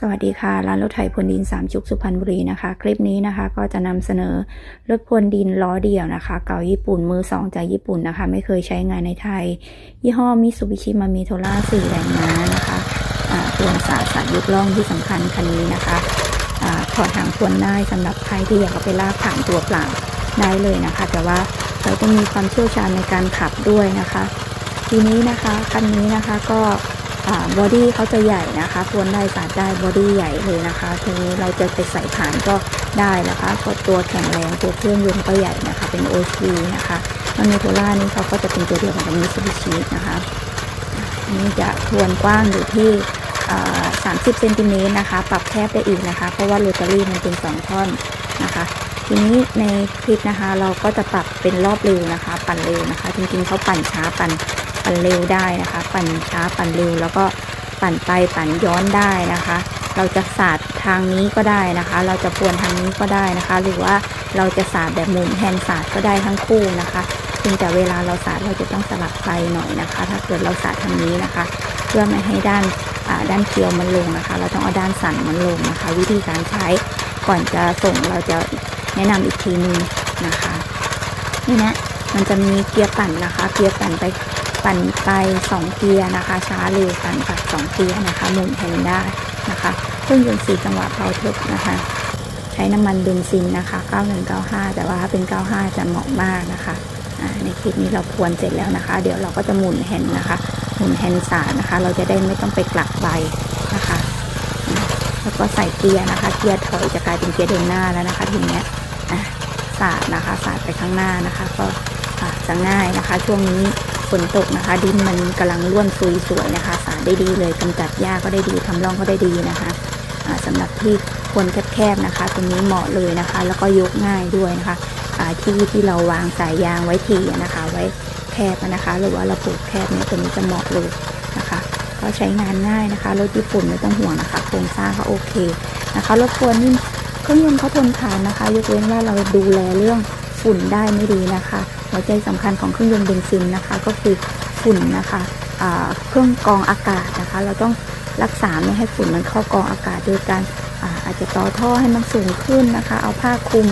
สวัสดีค่ะร้านรถไถพรวนดินสามจุกสุพรรณบุรีนะคะ คลิปนี้นะคะก็จะนำเสนอรถพรวนดินล้อเดี่ยวนะคะ เก่าญี่ปุ่นมือสองจากญี่ปุ่นนะคะ ไม่เคยใช้งานในไทย ยี่ห้อมิซูบิชิมามิโทล่าสี่แรงม้านะคะอ่าพรวสาสัตยุกล่องที่สำคัญคันนี้นะคะอ่าถอดหางพรวนได้สำหรับใครที่อยากเอาไปลากผ่านตัวเปล่าได้เลยนะคะ แต่ว่าเราต้องมีความเชี่ยวชาญในการขับด้วยนะคะ ทีนี้นะคะคันนี้นะคะก็ บอดี้เขาจะใหญ่นะคะพวนได้สาดได้บอดี้ใหญ่เลยนะคะ ทีนี้เราจะไปใส่ผ่านก็ได้นะคะก็ตัวแข็งแรงตัวเครื่องยนต์ก็ใหญ่นะคะ เป็น OC นะคะมันมีโทล่านี่เขาก็จะเป็นตัวเดียวกับมิซูบิชินะคะนนี้จะทวนกว้างอยู่ที่30เซนติเมตรนะคะ ปรับแคบได้อีกนะคะ เพราะว่าโรตารี่มันเป็นสองท่อนนะคะ ทีนี้ในคลิปนะคะ เราก็จะปรับเป็นรอบเร็วนะคะ ปั่นเร็วนะคะ จริงๆเขาปั่นช้าปั่น ปั่นเร็วได้นะคะ ปั่นช้าปั่นเร็วแล้วก็ปั่นไปปั่นย้อนได้นะคะ เราจะสาดทางนี้ก็ได้นะคะ เราจะพวนทางนี้ก็ได้นะคะ หรือว่าเราจะสาดแบบมุนแฮนด์สาดก็ได้ทั้งคู่นะคะเพียงแต่เวลาเราสาดเราจะต้องสลับไฟหน่อยนะคะ ถ้าเกิดเราสาดทางนี้นะคะ เพื่อไม่ให้ด้านด้านเกลียวมันลงนะคะ เราต้องเอาด้านสั่นมันลงนะคะ วิธีการใช้ก่อนจะส่งเราจะแนะนำอีกทีนึงนะคะนี่นะมันจะมีเกียร์ปั่นนะคะ เกียร์ปั่นไป ปั่นไปสองเกียร์นะคะ ช้าเร็วปั่นกับสองเกียร์นะคะหมุนแทนได้นะคะเครื่องยนต์สี่จังหวะเพาทึบนะคะ ใช้น้ำมันเบนซินนะคะ 9195 แต่ว่าถ้าเป็น 95 จะเหมาะมากนะคะในคลิปนี้เราพรวนเสร็จแล้วนะคะ เดี๋ยวเราก็จะหมุนแฮนนะคะหมุนแฮนสานะคะ เราจะได้ไม่ต้องไปกลักใบนะคะ แล้วก็ใส่เกียร์นะคะ เกียร์ถอยจะกลายเป็นเกียร์เดินหน้าแล้วนะคะทีเนี้ยอะสาดนะคะสาดไปข้างหน้านะคะ ก็จะง่ายนะคะ ช่วงนี้ ฝนตกนะคะ ดินมันกำลังร่วนซุยสวยนะคะ สาดได้ดีเลยกำจัดหญ้าก็ได้ดีทำร่องก็ได้ดีนะคะอ่าสำหรับที่ควรแคบๆนะคะ ตรงนี้เหมาะเลยนะคะ แล้วก็ยกง่ายด้วยนะคะที่ที่เราวางสายยางไว้ทีนะคะ ไว้แคบนะคะ หรือว่าเราปลูกแคบเนี่ยตัวนี้จะเหมาะเลยนะคะ ก็ใช้งานง่ายนะคะรถญี่ปุ่นไม่ต้องห่วงนะคะโครงสร้างเขาโอเคนะคะรถทัวรนี่เครื่องยนต์เขาทนทานนะคะ ยกเว้นว่าเราดูแลเรื่องฝุ่นได้ไม่ดีนะคะ หัวใจสำคัญของเครื่องยนต์เบนซินนะคะ ก็คือฝุ่นนะคะเครื่องกรองอากาศนะคะ เราต้องรักษาไม่ให้ฝุ่นมันเข้ากรองอากาศโดยการอาอาจจะต่อท่อให้มันสูงขึ้นนะคะ เอาผ้าคลุม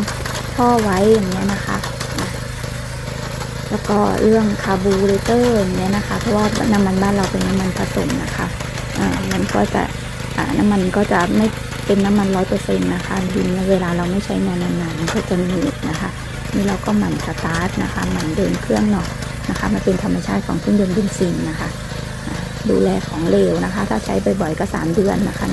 ท่อไว้อย่างเงี้ยนะคะ แล้วก็เรื่องคาร์บูเรเตอร์อย่างเงี้ยนะคะ เพราะว่าน้ำมันบ้านเราเป็นน้ำมันผสมนะคะอ่ามันก็จะน้ำมันก็จะไม่เป็นน้ำมันร้อยเปอร์เซ็นต์นะคะดินเวลาเราไม่ใช้งานนานๆมันก็จะหนืดนะคะ นี่เราก็หมั่นสตาร์ทนะคะหมั่นเดินเครื่องหน่อยนะคะ มันเป็นธรรมชาติของเครื่องยนต์ดินซินนะคะ ดูแลของเหลวนะคะ ถ้าใช้บ่อยๆก็สามเดือนนะคะ